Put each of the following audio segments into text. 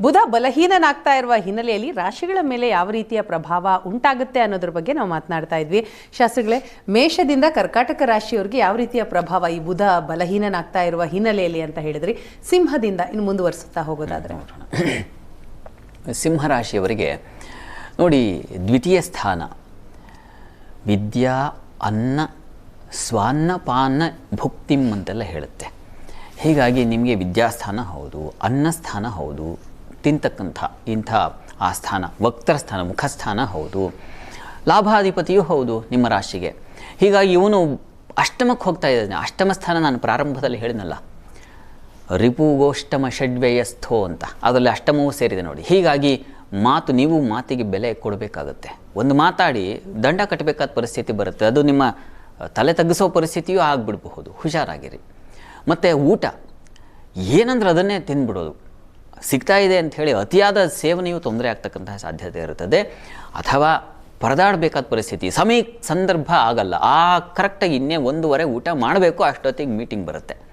ಬುಧ ಬಲಹೀನನಾಗ್ತಾ ಇರುವ ಹಿನ್ನೆಲೆಯಲ್ಲಿ ರಾಶಿಗಳ ಮೇಲೆ ಯಾವ ರೀತಿಯ ಪ್ರಭಾವ ಉಂಟಾಗುತ್ತೆ ಅನ್ನೋದ್ರ ಬಗ್ಗೆ ನಾವು ಮಾತನಾಡ್ತಾ ಇದ್ವಿ. ಶಾಸ್ತ್ರಿಗಳೇ, ಮೇಷದಿಂದ ಕರ್ಕಾಟಕ ರಾಶಿಯವರಿಗೆ ಯಾವ ರೀತಿಯ ಪ್ರಭಾವ ಈ ಬುಧ ಬಲಹೀನನಾಗ್ತಾ ಇರುವ ಹಿನ್ನೆಲೆಯಲ್ಲಿ ಅಂತ ಹೇಳಿದ್ರಿ. ಸಿಂಹದಿಂದ ಇನ್ನು ಮುಂದುವರಿಸುತ್ತಾ ಹೋಗೋದಾದ್ರೆ. ಸಿಂಹರಾಶಿಯವರಿಗೆ ನೋಡಿ, ದ್ವಿತೀಯ ಸ್ಥಾನ. ವಿದ್ಯಾ, ಅನ್ನ ಸ್ವಾನ್ನಪಾನ ಭುಕ್ತಿಮ್ ಅಂತೆಲ್ಲ ಹೇಳುತ್ತೆ. ಹೀಗಾಗಿ ನಿಮಗೆ ವಿದ್ಯಾಸ್ಥಾನ ಹೌದು, ಅನ್ನಸ್ಥಾನ ಹೌದು ತಿಂತಕ್ಕಂಥ ಇಂಥ ಆ ಸ್ಥಾನ, ವಕ್ತರ ಸ್ಥಾನ ಮುಖಸ್ಥಾನ ಹೌದು. ಲಾಭಾಧಿಪತಿಯೂ ಹೌದು ನಿಮ್ಮ ರಾಶಿಗೆ. ಹೀಗಾಗಿ ಇವನು ಅಷ್ಟಮಕ್ಕೆ ಹೋಗ್ತಾ ಇದ್ದಾನೆ. ಅಷ್ಟಮ ಸ್ಥಾನ ನಾನು ಪ್ರಾರಂಭದಲ್ಲಿ ಹೇಳಿದ್ನಲ್ಲ. ರಿಪುಗೋಷ್ಟಮ ಷಡ್ವ್ಯಯಸ್ಥೋ ಅಂತ. ಅದರಲ್ಲಿ ಅಷ್ಟಮವೂ ಸೇರಿದೆ ನೋಡಿ. ಹೀಗಾಗಿ ಮಾತು ನೀವು ಮಾತಿಗೆ ಬೆಲೆ ಕೊಡಬೇಕಾಗತ್ತೆ. ಒಂದು ಮಾತಾಡಿ ದಂಡ ಕಟ್ಟಬೇಕಾದ ಪರಿಸ್ಥಿತಿ ಬರುತ್ತೆ. ಅದು ನಿಮ್ಮ ತಲೆ ತಗ್ಗಿಸೋ ಪರಿಸ್ಥಿತಿಯೂ ಆಗಿಬಿಡಬಹುದು. ಹುಷಾರಾಗಿರಿ. ಮತ್ತು ಊಟ. ಏನಂದ್ರೆ ಅದನ್ನೇ ತಿಂದ್ಬಿಡೋದು. ಸಿಗ್ತಾ ಇದೆ ಅಂತ ಹೇಳಿ ಅತಿಯಾದ ಸೇವನೆಯು ತೊಂದರೆ ಆಗ್ತಕ್ಕಂತಹ ಸಾಧ್ಯತೆ ಇರುತ್ತದೆ. ಅಥವಾ ಪರದಾಡಬೇಕಾದ ಪರಿಸ್ಥಿತಿ. ಸಮಯ ಸಂದರ್ಭ ಆಗಲ್ಲ. ಆ ಕರೆಕ್ಟಾಗಿ ಇನ್ನೇ ಒಂದೂವರೆ ಊಟ ಮಾಡಬೇಕು, ಅಷ್ಟೊತ್ತಿಗೆ ಮೀಟಿಂಗ್ ಬರುತ್ತೆ.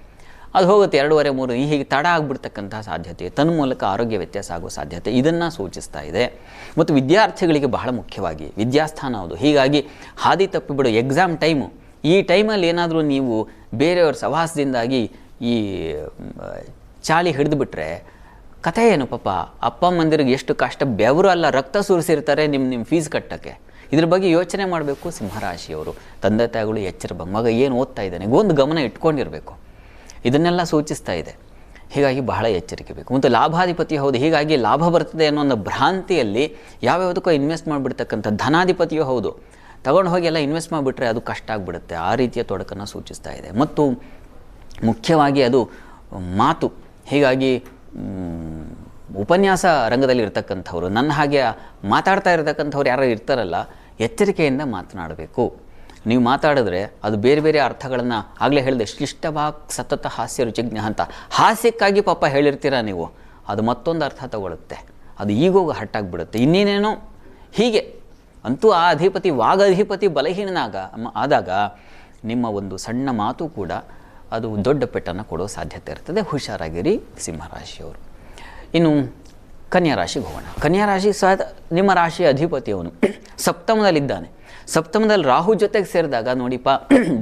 ಅದು ಹೋಗುತ್ತೆ, ಎರಡೂವರೆ, ಮೂರು, ಈ ಹೀಗೆ ತಡ ಆಗಿಬಿಡ್ತಕ್ಕಂತಹ ಸಾಧ್ಯತೆ. ತನ್ನ ಮೂಲಕ ಆರೋಗ್ಯ ವ್ಯತ್ಯಾಸ ಆಗೋ ಸಾಧ್ಯತೆ ಇದನ್ನು ಸೂಚಿಸ್ತಾ ಇದೆ. ಮತ್ತು ವಿದ್ಯಾರ್ಥಿಗಳಿಗೆ ಬಹಳ ಮುಖ್ಯವಾಗಿ ವಿದ್ಯಾಸ್ಥಾನ ಅದು ಹೀಗಾಗಿ ಹಾದಿ ತಪ್ಪಿಬಿಡು ಎಕ್ಸಾಮ್ ಟೈಮು. ಈ ಟೈಮಲ್ಲಿ ಏನಾದರೂ ನೀವು ಬೇರೆಯವ್ರ ಸವಾಸದಿಂದಾಗಿ ಈ ಚಾಳಿ ಹಿಡಿದುಬಿಟ್ರೆ ಕಥೆ ಏನು ಪಾಪ? ಅಪ್ಪ ಅಮ್ಮಂದಿರಿಗೆ ಎಷ್ಟು ಕಷ್ಟ? ಬೆವರು ಅಲ್ಲ, ರಕ್ತ ಸುರಿಸಿರ್ತಾರೆ ನಿಮ್ಮ ನಿಮ್ಮ ಫೀಸ್ ಕಟ್ಟೋಕ್ಕೆ. ಇದ್ರ ಬಗ್ಗೆ ಯೋಚನೆ ಮಾಡಬೇಕು ಸಿಂಹರಾಶಿಯವರು. ತಂದೆ ತಾಯಿಗಳು ಎಚ್ಚರ ಬ- ಮಗ ಏನು ಓದ್ತಾ ಇದ್ದಾನೆ? ಒಂದು ಗಮನ ಇಟ್ಕೊಂಡಿರಬೇಕು. ಇದನ್ನೆಲ್ಲ ಸೂಚಿಸ್ತಾ ಇದೆ. ಹೀಗಾಗಿ ಬಹಳ ಎಚ್ಚರಿಕೆ ಬೇಕು. ಮತ್ತು ಲಾಭಾಧಿಪತಿ ಹೌದು. ಹೀಗಾಗಿ ಲಾಭ ಬರ್ತದೆ ಅನ್ನೋ ಒಂದು ಭ್ರಾಂತಿಯಲ್ಲಿ ಯಾವ್ಯಾವುದಕ್ಕೂ ಇನ್ವೆಸ್ಟ್ ಮಾಡಿಬಿಡ್ತಕ್ಕಂಥ ಧನಾಧಿಪತಿಯೂ ಹೌದು. ತಗೊಂಡು ಹೋಗಿ ಎಲ್ಲ ಇನ್ವೆಸ್ಟ್ ಮಾಡಿಬಿಟ್ರೆ ಅದು ಕಷ್ಟ ಆಗಿಬಿಡುತ್ತೆ. ಆ ರೀತಿಯ ತೊಡಕನ್ನು ಸೂಚಿಸ್ತಾ ಇದೆ. ಮತ್ತು ಮುಖ್ಯವಾಗಿ ಅದು ಮಾತು. ಹೀಗಾಗಿ ಉಪನ್ಯಾಸ ರಂಗದಲ್ಲಿ ಇರ್ತಕ್ಕಂಥವ್ರು, ನನ್ನ ಹಾಗೆ ಮಾತಾಡ್ತಾ ಇರತಕ್ಕಂಥವ್ರು ಯಾರು ಇರ್ತಾರಲ್ಲ, ಎಚ್ಚರಿಕೆಯಿಂದ ಮಾತನಾಡಬೇಕು. ನೀವು ಮಾತಾಡಿದ್ರೆ ಅದು ಬೇರೆ ಬೇರೆ ಅರ್ಥಗಳನ್ನು ಆಗಲೇ ಹೇಳಿದೆ ಶ್ಲಿಷ್ಟವಾಗ್ ಸತತ ಹಾಸ್ಯ ರುಚಿಜ್ಞ ಅಂತ. ಹಾಸ್ಯಕ್ಕಾಗಿ ಪಾಪ ಹೇಳಿರ್ತೀರ ನೀವು? ಅದು ಮತ್ತೊಂದು ಅರ್ಥ ತಗೊಳುತ್ತೆ. ಅದು ಈಗೋಗ ಹಟ್ಟಾಗಿಬಿಡುತ್ತೆ ಇನ್ನೇನೇನೋ? ಹೀಗೆ. ಅಂತೂ ಆ ಅಧಿಪತಿ, ವಾಗಧಿಪತಿ ಬಲಹೀನನಾಗ ಮ- ಆದಾಗ ನಿಮ್ಮ ಒಂದು ಸಣ್ಣ ಮಾತು ಕೂಡ ಅದು ದೊಡ್ಡ ಪೆಟ್ಟನ್ನು ಕೊಡೋ ಸಾಧ್ಯತೆ ಇರ್ತದೆ. ಹುಷಾರಾಗಿರಿ ಸಿಂಹರಾಶಿಯವರು. ಇನ್ನು ಕನ್ಯಾ ರಾಶಿಗೆ ಹೋಗೋಣ ಕನ್ಯಾ ರಾಶಿ ಸಹ ನಿಮ್ಮ ರಾಶಿಯ ಅಧಿಪತಿಯವನು ಸಪ್ತಮದಲ್ಲಿದ್ದಾನೆ. ಸಪ್ತಮದಲ್ಲಿ ರಾಹು ಜೊತೆಗೆ ಸೇರಿದಾಗ ನೋಡಿಪ್ಪ,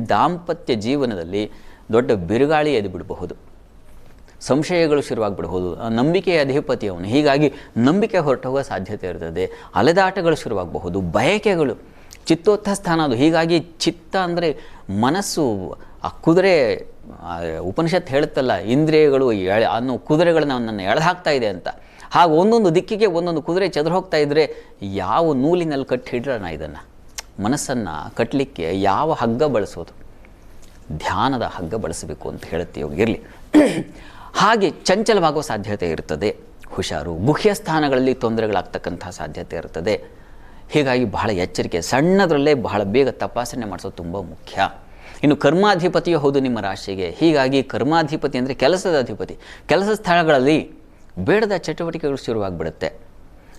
ದಾಂಪತ್ಯ ಜೀವನದಲ್ಲಿ ದೊಡ್ಡ ಬಿರುಗಾಳಿ ಎದ್ದು ಬಿಡಬಹುದು ಸಂಶಯಗಳು ಶುರುವಾಗ್ಬಿಡ್ಬೋದು ನಂಬಿಕೆಯ ಅಧಿಪತಿ ಅವನು. ಹೀಗಾಗಿ ನಂಬಿಕೆ ಹೊರಟೋಗೋ ಸಾಧ್ಯತೆ ಇರ್ತದೆ. ಅಲೆದಾಟಗಳು ಶುರುವಾಗಬಹುದು. ಬಯಕೆಗಳು. ಚಿತ್ತೋತ್ಥ ಸ್ಥಾನ ಅದು. ಹೀಗಾಗಿ ಚಿತ್ತ ಅಂದರೆ ಮನಸ್ಸು ಆ ಕುದುರೆ ಉಪನಿಷತ್ ಹೇಳುತ್ತಲ್ಲ, ಇಂದ್ರಿಯಗಳು ಎಳೆ ಅನ್ನೋ ಕುದುರೆಗಳನ್ನ ನನ್ನನ್ನು ಎಳೆದಾಕ್ತಾ ಇದೆ ಅಂತ. ಹಾಗೆ ಒಂದೊಂದು ದಿಕ್ಕಿಗೆ ಒಂದೊಂದು ಕುದುರೆ ಚದುರು ಹೋಗ್ತಾ ಇದ್ದರೆ ಯಾವ ನೂಲಿನಲ್ಲಿ ಕಟ್ಟಿ ಹಿಡ್ರೋಣ ಇದನ್ನು? ಮನಸ್ಸನ್ನು ಕಟ್ಟಲಿಕ್ಕೆ ಯಾವ ಹಗ್ಗ ಬಳಸೋದು? ಧ್ಯಾನದ ಹಗ್ಗ ಬಳಸಬೇಕು ಅಂತ ಹೇಳುತ್ತೆ ಇರಲಿ. ಹಾಗೆ ಚಂಚಲವಾಗುವ ಸಾಧ್ಯತೆ ಇರ್ತದೆ. ಹುಷಾರು ಗುಹ್ಯ ಸ್ಥಾನಗಳಲ್ಲಿ ತೊಂದರೆಗಳಾಗ್ತಕ್ಕಂಥ ಸಾಧ್ಯತೆ ಇರ್ತದೆ. ಹೀಗಾಗಿ ಬಹಳ ಎಚ್ಚರಿಕೆ. ಸಣ್ಣದರಲ್ಲೇ ಬಹಳ ಬೇಗ ತಪಾಸಣೆ ಮಾಡಿಸೋದು ತುಂಬ ಮುಖ್ಯ. ಇನ್ನು ಕರ್ಮಾಧಿಪತಿಯೂ ಹೌದು ನಿಮ್ಮ ರಾಶಿಗೆ. ಹೀಗಾಗಿ ಕರ್ಮಾಧಿಪತಿ ಅಂದರೆ ಕೆಲಸದ ಅಧಿಪತಿ. ಕೆಲಸ ಸ್ಥಳಗಳಲ್ಲಿ ಬೇಡದ ಚಟುವಟಿಕೆಗಳು ಶುರುವಾಗ್ಬಿಡುತ್ತೆ.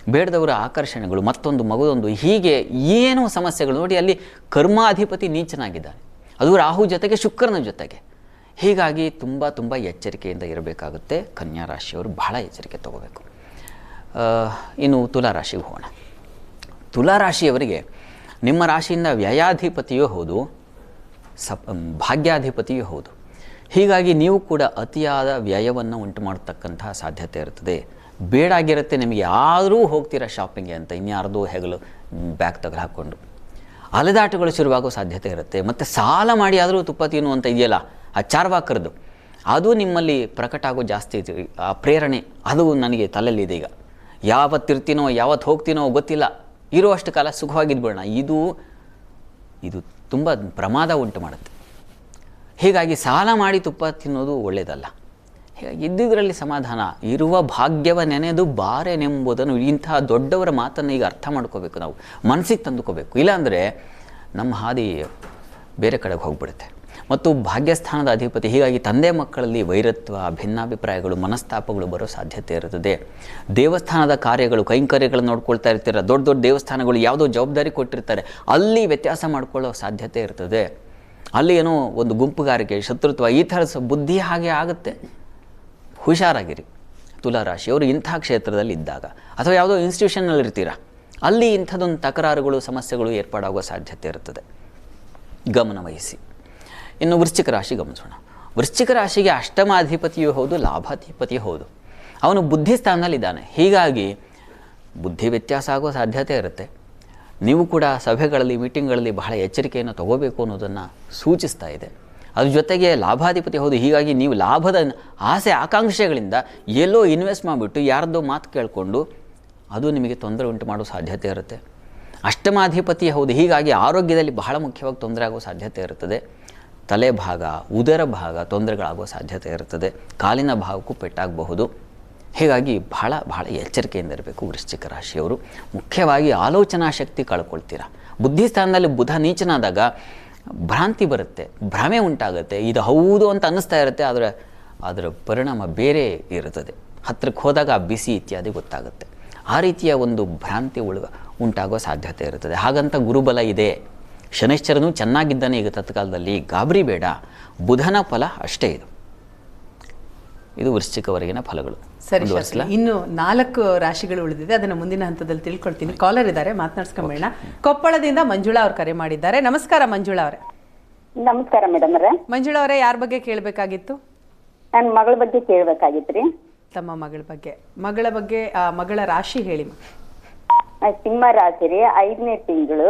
ಬೇಡದವರ ಆಕರ್ಷಣೆಗಳು, ಮತ್ತೊಂದು ಮಗದೊಂದು, ಹೀಗೆ ಏನು ಸಮಸ್ಯೆಗಳು ನೋಡಿ ಅಲ್ಲಿ ಕರ್ಮಾಧಿಪತಿ ನೀಚನಾಗಿದ್ದಾನೆ. ಅದು ರಾಹು ಜೊತೆಗೆ ಶುಕ್ರನ ಜೊತೆಗೆ. ಹೀಗಾಗಿ ತುಂಬ ತುಂಬ ಎಚ್ಚರಿಕೆಯಿಂದ ಇರಬೇಕಾಗುತ್ತೆ. ಕನ್ಯಾ ರಾಶಿಯವರು ಬಹಳ ಎಚ್ಚರಿಕೆ ತಗೋಬೇಕು. ಇನ್ನು ತುಲಾ ರಾಶಿಗೆ ಹೋಗೋಣ. ತುಲಾ ರಾಶಿಯವರಿಗೆ ನಿಮ್ಮ ರಾಶಿಯಿಂದ ವ್ಯಯಾಧಿಪತಿಯೂ ಹೌದು ಸಪ್ ಭಾಗ್ಯಾಧಿಪತಿಯೂ ಹೌದು. ಹೀಗಾಗಿ ನೀವು ಕೂಡ ಅತಿಯಾದ ವ್ಯಯವನ್ನು ಉಂಟು ಮಾಡತಕ್ಕಂತಹ ಸಾಧ್ಯತೆ ಇರ್ತದೆ ಬೇಡಾಗಿರುತ್ತೆ ನಿಮಗೆ ಯಾರೂ ಹೋಗ್ತೀರಾ ಶಾಪಿಂಗ್ಗೆ ಅಂತ, ಇನ್ಯಾರ್ದೋ ಹೆಗಲು ಬ್ಯಾಗ್ ತೆಗೆದು ಹಾಕ್ಕೊಂಡು. ಅಲೆದಾಟಗಳು ಶುರುವಾಗೋ ಸಾಧ್ಯತೆ ಇರುತ್ತೆ. ಮತ್ತು ಸಾಲ ಮಾಡಿ ಆದರೂ ತುಪ್ಪ ತಿನ್ನು ಅಂತ ಇದೆಯಲ್ಲ, ಆ ಚಾರ್ವಾಕರದು. ಅದು ನಿಮ್ಮಲ್ಲಿ ಪ್ರಕಟ ಆಗೋ ಜಾಸ್ತಿ. ಆ ಪ್ರೇರಣೆ, ಅದು ನನಗೆ ತಲೆಯಲ್ಲಿದೆ ಈಗ. ಯಾವತ್ತಿರ್ತೀನೋ ಯಾವತ್ತು ಹೋಗ್ತೀನೋ ಗೊತ್ತಿಲ್ಲ. ಇರುವಷ್ಟು ಕಾಲ ಸುಖವಾಗಿದ್ಬಿಡೋಣ. ಇದು ಇದು ತುಂಬ ಪ್ರಮಾದ ಉಂಟು ಮಾಡುತ್ತೆ. ಹೀಗಾಗಿ ಸಾಲ ಮಾಡಿ ತುಪ್ಪ ತಿನ್ನೋದು ಒಳ್ಳೆಯದಲ್ಲ ಹೀಗಾಗಿ ಇದ್ದಿದ್ರಲ್ಲಿ ಸಮಾಧಾನ, ಇರುವ ಭಾಗ್ಯವ ನೆನೆದು ಬಾರೆನೆಂಬುದನ್ನು ಇಂತಹ ದೊಡ್ಡವರ ಮಾತನ್ನು ಈಗ ಅರ್ಥ ಮಾಡ್ಕೋಬೇಕು ನಾವು ಮನಸ್ಸಿಗೆ ತಂದುಕೋಬೇಕು. ಇಲ್ಲಾಂದರೆ ನಮ್ಮ ಹಾದಿ ಬೇರೆ ಕಡೆಗೆ ಹೋಗ್ಬಿಡುತ್ತೆ. ಮತ್ತು ಭಾಗ್ಯಸ್ಥಾನದ ಅಧಿಪತಿ. ಹೀಗಾಗಿ ತಂದೆ ಮಕ್ಕಳಲ್ಲಿ ವೈರತ್ವ, ಭಿನ್ನಾಭಿಪ್ರಾಯಗಳು, ಮನಸ್ತಾಪಗಳು ಬರೋ ಸಾಧ್ಯತೆ ಇರುತ್ತದೆ. ದೇವಸ್ಥಾನದ ಕಾರ್ಯಗಳು, ಕೈಂಕರ್ಯಗಳನ್ನು ನೋಡ್ಕೊಳ್ತಾ ಇರ್ತೀರ. ದೊಡ್ಡ ದೊಡ್ಡ ದೇವಸ್ಥಾನಗಳು ಯಾವುದೋ ಜವಾಬ್ದಾರಿ ಕೊಟ್ಟಿರ್ತಾರೆ. ಅಲ್ಲಿ ವ್ಯತ್ಯಾಸ ಮಾಡಿಕೊಳ್ಳೋ ಸಾಧ್ಯತೆ ಇರ್ತದೆ. ಅಲ್ಲಿ ಏನೋ ಒಂದು ಗುಂಪುಗಾರಿಕೆ, ಶತ್ರುತ್ವ, ಈ ಥರ ಬುದ್ಧಿ ಹಾಗೆ ಆಗುತ್ತೆ. ಹುಷಾರಾಗಿರಿ. ತುಲಾ ರಾಶಿ ಅವರು ಇಂಥ ಕ್ಷೇತ್ರದಲ್ಲಿ ಇದ್ದಾಗ. ಅಥವಾ ಯಾವುದೋ ಇನ್ಸ್ಟಿಟ್ಯೂಷನ್ನಲ್ಲಿ ಇರ್ತೀರ ಅಲ್ಲಿ ಇಂಥದ್ದೊಂದು ತಕರಾರುಗಳು, ಸಮಸ್ಯೆಗಳು ಏರ್ಪಾಡಾಗುವ ಸಾಧ್ಯತೆ ಇರುತ್ತದೆ ಗಮನ ವಹಿಸಿ. ಇನ್ನು ವೃಶ್ಚಿಕ ರಾಶಿ ಗಮನಿಸೋಣ. ವೃಶ್ಚಿಕ ರಾಶಿಗೆ ಅಷ್ಟಮಾಧಿಪತಿಯೂ ಹೌದು, ಲಾಭಾಧಿಪತಿಯೂ ಹೌದು. ಅವನು ಬುದ್ಧಿ ಸ್ಥಾನದಲ್ಲಿದ್ದಾನೆ ಹೀಗಾಗಿ ಬುದ್ಧಿ ವ್ಯತ್ಯಾಸ ಆಗುವ ಸಾಧ್ಯತೆ ಇರುತ್ತೆ. ನೀವು ಕೂಡ ಸಭೆಗಳಲ್ಲಿ, ಮೀಟಿಂಗ್ಗಳಲ್ಲಿ ಬಹಳ ಎಚ್ಚರಿಕೆಯನ್ನು ತಗೋಬೇಕು ಅನ್ನೋದನ್ನು ಸೂಚಿಸ್ತಾ ಇದೆ. ಅದ್ರ ಜೊತೆಗೆ ಲಾಭಾಧಿಪತಿ ಹೌದು. ಹೀಗಾಗಿ ನೀವು ಲಾಭದ ಆಸೆ, ಆಕಾಂಕ್ಷೆಗಳಿಂದ ಎಲ್ಲೋ ಇನ್ವೆಸ್ಟ್ ಮಾಡಿಬಿಟ್ಟು ಯಾರದ್ದೋ ಮಾತು ಕೇಳಿಕೊಂಡು ಅದು ನಿಮಗೆ ತೊಂದರೆ ಉಂಟು ಮಾಡೋ ಸಾಧ್ಯತೆ ಇರುತ್ತೆ. ಅಷ್ಟಮಾಧಿಪತಿ ಹೌದು. ಹೀಗಾಗಿ ಆರೋಗ್ಯದಲ್ಲಿ ಬಹಳ ಮುಖ್ಯವಾಗಿ ತೊಂದರೆ ಆಗೋ ಸಾಧ್ಯತೆ ಇರುತ್ತದೆ ತಲೆ ಭಾಗ ಉದರ ಭಾಗ ತೊಂದರೆಗಳಾಗೋ ಸಾಧ್ಯತೆ ಇರುತ್ತದೆ. ಕಾಲಿನ ಭಾಗಕ್ಕೂ ಪೆಟ್ಟಾಗಬಹುದು. ಹೀಗಾಗಿ ಬಹಳ ಬಹಳ ಎಚ್ಚರಿಕೆಯಿಂದ ಇರಬೇಕು ವೃಶ್ಚಿಕ ರಾಶಿಯವರು. ಮುಖ್ಯವಾಗಿ ಆಲೋಚನಾ ಶಕ್ತಿ ಕಳ್ಕೊಳ್ತೀರಾ. ಬುದ್ಧಿ ಸ್ಥಾನದಲ್ಲಿ ಬುಧ ನೀಚನಾದಾಗ ಭ್ರಾಂತಿ ಬರುತ್ತೆ, ಭ್ರಮೆ ಉಂಟಾಗುತ್ತೆ, ಇದು ಹೌದು ಅಂತ ಅನ್ನಿಸ್ತಾ ಇರುತ್ತೆ, ಆದರೆ ಅದರ ಪರಿಣಾಮ ಬೇರೆ ಇರುತ್ತದೆ. ಹತ್ತಿರಕ್ಕೆ ಹೋದಾಗ ಬಿಸಿ ಇತ್ಯಾದಿ ಗೊತ್ತಾಗುತ್ತೆ. ಆ ರೀತಿಯ ಒಂದು ಭ್ರಾಂತಿ ಉಳ್ಗ ಉಂಟಾಗೋ ಸಾಧ್ಯತೆ ಇರುತ್ತದೆ. ಹಾಗಂತ ಗುರುಬಲ ಇದೆ. ಶನೈಶ್ಚರನು ಚೆನ್ನಾಗಿದ್ದಾನೆ ಈಗ ತತ್ಕಾಲದಲ್ಲಿ. ಗಾಬರಿ ಬೇಡ. ಬುಧನ ಫಲ ಅಷ್ಟೇ ಇದು. ಇದು ವೃಶ್ಚಿಕವರೆಗಿನ ಫಲಗಳು. ಸರಿ? ಇನ್ನು ನಾಲ್ಕು ರಾಶಿಗಳು ಉಳಿದಿದೆ. ಅದನ್ನ ಮುಂದಿನ ಹಂತದಲ್ಲಿ ತಿಳ್ಕೊಳ್ತೀನಿ. ಕಾಲರ್ ಇದ್ದಾರೆ ಮಾತನಾಡ್ಸ್ಕೊಂಬೇಡ ಕೊಪ್ಪಳದಿಂದ ಮಂಜುಳಾ ಅವರು ಕರೆ ಮಾಡಿದ್ದಾರೆ. ನಮಸ್ಕಾರ ಮಂಜುಳಾ ಅವರೇ. ನಮಸ್ಕಾರ ಮೇಡಮ್ ಅವರೇ. ಮಂಜುಳಾ ಅವರೇ ಯಾರ ಬಗ್ಗೆ ಕೇಳಬೇಕಾಗಿತ್ತು? ನನ್ನ ಮಗಳ ಬಗ್ಗೆ ಕೇಳಬೇಕಾಗಿತ್ರಿ ತಮ್ಮ ಮಗಳ ಬಗ್ಗೆ. ಮಗಳ ಬಗ್ಗೆ ಆ, ಮಗಳ ರಾಶಿ ಹೇಳಿ ಸಿಂಹ ರಾಶಿ ರೀ ಐದನೇ ತಿಂಗಳು.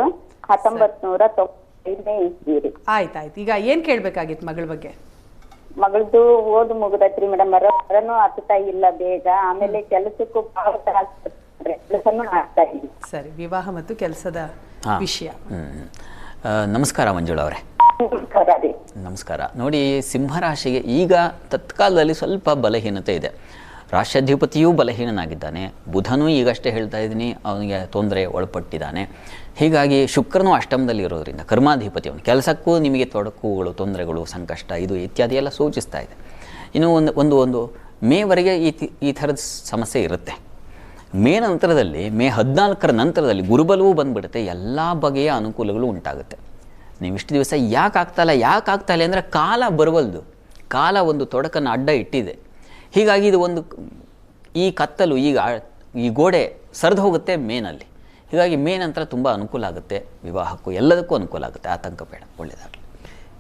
ಹತ್ತೊಂಬತ್ ನೂರ ತೊಂಬತ್ತೈದನೇ ಇಸ್ವಿ ಆಯ್ತಾಯ್ತು. ಈಗ ಏನ್ ಕೇಳ್ಬೇಕಾಗಿತ್ತು ಮಗಳ ಬಗ್ಗೆ? ಮಗಳದು ಓದು ಮುಗಿದೈತ್ರಿ ಮೇಡಮ್. ಹೊರನು ಹತ್ತತಾ ಇಲ್ಲ ಬೇಗ. ಆಮೇಲೆ ಕೆಲಸಕ್ಕೂ ಕೆಲಸನೂ ಇಲ್ಲ. ಸರಿ ವಿವಾಹ ಮತ್ತು ಕೆಲಸದ ಹಾ. ವಿಷಯ. ಹ್ಮ್. ಆ, ನಮಸ್ಕಾರ ಮಂಜುಳ ಅವರೇ. ನಮಸ್ಕಾರ ರೀ. ನಮಸ್ಕಾರ. ನೋಡಿ ಸಿಂಹರಾಶಿಗೆ ಈಗ ತತ್ಕಾಲದಲ್ಲಿ ಸ್ವಲ್ಪ ಬಲಹೀನತೆ ಇದೆ. ರಾಷ್ಟ್ರಾಧಿಪತಿಯೂ ಬಲಹೀನನಾಗಿದ್ದಾನೆ. ಬುಧನೂ ಈಗಷ್ಟೇ ಹೇಳ್ತಾ ಇದ್ದೀನಿ, ಅವನಿಗೆ ತೊಂದರೆ ಒಳಪಟ್ಟಿದ್ದಾನೆ. ಹೀಗಾಗಿ ಶುಕ್ರನು ಅಷ್ಟಮದಲ್ಲಿ ಇರೋದ್ರಿಂದ ಕರ್ಮಾಧಿಪತಿ ಅವನು ಕೆಲಸಕ್ಕೂ ನಿಮಗೆ ತೊಡಕುಗಳು, ತೊಂದರೆಗಳು, ಸಂಕಷ್ಟ, ಇದು ಇತ್ಯಾದಿ ಎಲ್ಲ ಸೂಚಿಸ್ತಾ ಇದೆ. ಇನ್ನು ಒಂದು ಒಂದು ಒಂದು, ಮೇವರೆಗೆ ಈ ಈ ಥರದ ಸಮಸ್ಯೆ ಇರುತ್ತೆ. ಮೇ ನಂತರದಲ್ಲಿ, ಮೇ ಹದಿನಾಲ್ಕರ ನಂತರದಲ್ಲಿ ಗುರುಬಲವೂ ಬಂದುಬಿಡುತ್ತೆ, ಎಲ್ಲ ಬಗೆಯ ಅನುಕೂಲಗಳು ಉಂಟಾಗುತ್ತೆ. ನೀವು ಇಷ್ಟು ದಿವಸ ಯಾಕೆ ಆಗ್ತಾಯಿಲ್ಲ ಯಾಕೆ ಆಗ್ತಾಯಿಲ್ಲ ಅಂದರೆ ಕಾಲ ಬರವಲ್ದು. ಕಾಲ ಒಂದು ತೊಡಕನ್ನು ಅಡ್ಡ ಇಟ್ಟಿದೆ. ಹೀಗಾಗಿ ಇದು ಒಂದು ಈ ಕತ್ತಲು ಈಗ ಈ ಗೋಡೆ ಸರಿದು ಹೋಗುತ್ತೆ ಮೇನಲ್ಲಿ. ಹೀಗಾಗಿ ಮೇ ನಂತರ ತುಂಬ ಅನುಕೂಲ ಆಗುತ್ತೆ ವಿವಾಹಕ್ಕೂ ಎಲ್ಲದಕ್ಕೂ ಅನುಕೂಲ ಆಗುತ್ತೆ. ಆತಂಕ ಬೇಡ ಒಳ್ಳೆಯದಾಗಲಿ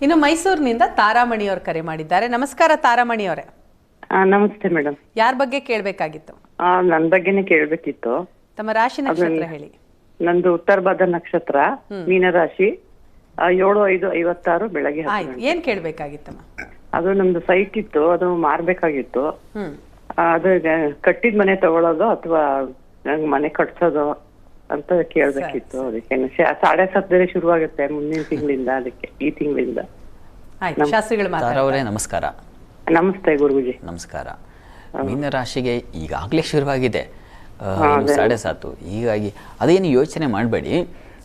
ಇನ್ನು ಮೈಸೂರಿನಿಂದ ತಾರಾಮಣಿಯವರು ಕರೆ ಮಾಡಿದ್ದಾರೆ. ನಮಸ್ಕಾರ ತಾರಾಮಣಿ ಅವರೇ ಆ, ನಮಸ್ತೆ ಮೇಡಮ್ ಯಾರ ಬಗ್ಗೆ ಕೇಳಬೇಕಾಗಿತ್ತು? ನನ್ನ ಬಗ್ಗೆನೇ ಕೇಳಬೇಕಿತ್ತು. ತಮ್ಮ ರಾಶಿ ನಕ್ಷತ್ರ ಹೇಳಿ. ನಂದು ಉತ್ತರ ಭಾದ ನಕ್ಷತ್ರ ಮೀನರಾಶಿ ಆ, ಏಳು ಐದು ಐವತ್ತಾರು ಬೆಳಗ್ಗೆ ಏನ್ ಕೇಳ್ಬೇಕಾಗಿತ್ತಮ್ಮ? ಅದು ನಮ್ದು ಸೈಟ್ ಇತ್ತು ಅದು ಮಾರ್ಬೇಕಾಗಿತ್ತು. ಅದು ಕಟ್ಟಿದ ಮನೆ ತಗೊಳ್ಳೋದು ಅಥವಾ ನಂಗೆ ಮನೆ ಕಟ್ಸೋದು ಅಂತ ಕೇಳ್ಬೇಕಿತ್ತು ಅದಕ್ಕೆ. ಸಾಡೆ ಸಾಡೆ ಶುರು ಶುರುವಾಗುತ್ತೆ ಮುಂದಿನ ತಿಂಗಳಿಂದ ಅದಕ್ಕೆ ಈ ತಿಂಗಳಿಂದ. ತಾರವರೇ ನಮಸ್ಕಾರ. ನಮಸ್ತೆ ಗುರುಜಿ. ನಮಸ್ಕಾರ. ಮೀನ ರಾಶಿಗೆ ಈಗಾಗಲೇ ಶುರುವಾಗಿದೆ. ಸಾಡೆ ಸಾತು. ಹೀಗಾಗಿ ಅದೇನು ಯೋಚನೆ ಮಾಡಬೇಡಿ.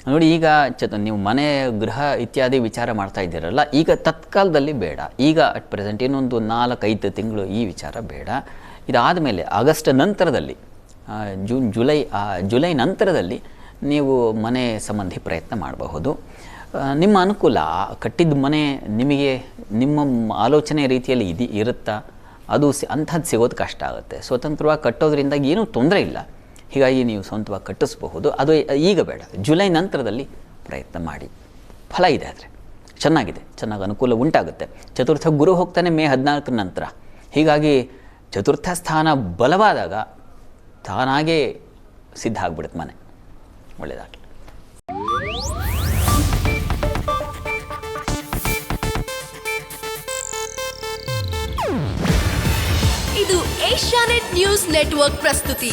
ನೋಡಿ, ಈಗ ಚತ ನೀವು ಮನೆ, ಗೃಹ ಇತ್ಯಾದಿ ವಿಚಾರ ಮಾಡ್ತಾ ಇದ್ದೀರಲ್ಲ, ಈಗ ತತ್ಕಾಲದಲ್ಲಿ ಬೇಡ. ಈಗ ಅಟ್ ಪ್ರೆಸೆಂಟ್ ಇನ್ನೊಂದು ನಾಲ್ಕೈದು ತಿಂಗಳು ಈ ವಿಚಾರ ಬೇಡ. ಇದಾದ ಮೇಲೆ ಆಗಸ್ಟ್ ನಂತರದಲ್ಲಿ ಜೂನ್, ಜುಲೈ ಜುಲೈ ನಂತರದಲ್ಲಿ ನೀವು ಮನೆ ಸಂಬಂಧಿ ಪ್ರಯತ್ನ ಮಾಡಬಹುದು. ನಿಮ್ಮ ಅನುಕೂಲ, ಕಟ್ಟಿದ ಮನೆ ನಿಮಗೆ, ನಿಮ್ಮ ಆಲೋಚನೆ ರೀತಿಯಲ್ಲಿ ಇದು, ಇರುತ್ತಾ? ಅದು ಸಿ, ಅಂಥದ್ದು ಸಿಗೋದು ಕಷ್ಟ ಆಗುತ್ತೆ. ಸ್ವತಂತ್ರವಾಗಿ ಕಟ್ಟೋದ್ರಿಂದ ಏನೂ ತೊಂದರೆ ಇಲ್ಲ. ಹೀಗಾಗಿ ನೀವು ಸ್ವಂತವಾಗಿ ಕಟ್ಟಿಸಬಹುದು. ಅದು ಈಗ ಬೇಡ. ಜುಲೈ ನಂತರದಲ್ಲಿ ಪ್ರಯತ್ನ ಮಾಡಿ. ಫಲ ಇದೆ ಆದರೆ. ಚೆನ್ನಾಗಿದೆ. ಚೆನ್ನಾಗಿ ಅನುಕೂಲ ಉಂಟಾಗುತ್ತೆ. ಚತುರ್ಥ ಗುರು ಹೋಗ್ತಾನೆ ಮೇ ಹದಿನಾಲ್ಕರ ನಂತರ. ಹೀಗಾಗಿ ಚತುರ್ಥ ಸ್ಥಾನ ಬಲವಾದಾಗ ತಾನಾಗೇ ಸಿದ್ಧ ಆಗ್ಬಿಡುತ್ತೆ ಮನೆ. ಒಳ್ಳೆಯದಾಗಲಿ ಇದು ಏಷ್ಯಾನೆಟ್ ನ್ಯೂಸ್ ನೆಟ್ವರ್ಕ್ ಪ್ರಸ್ತುತಿ.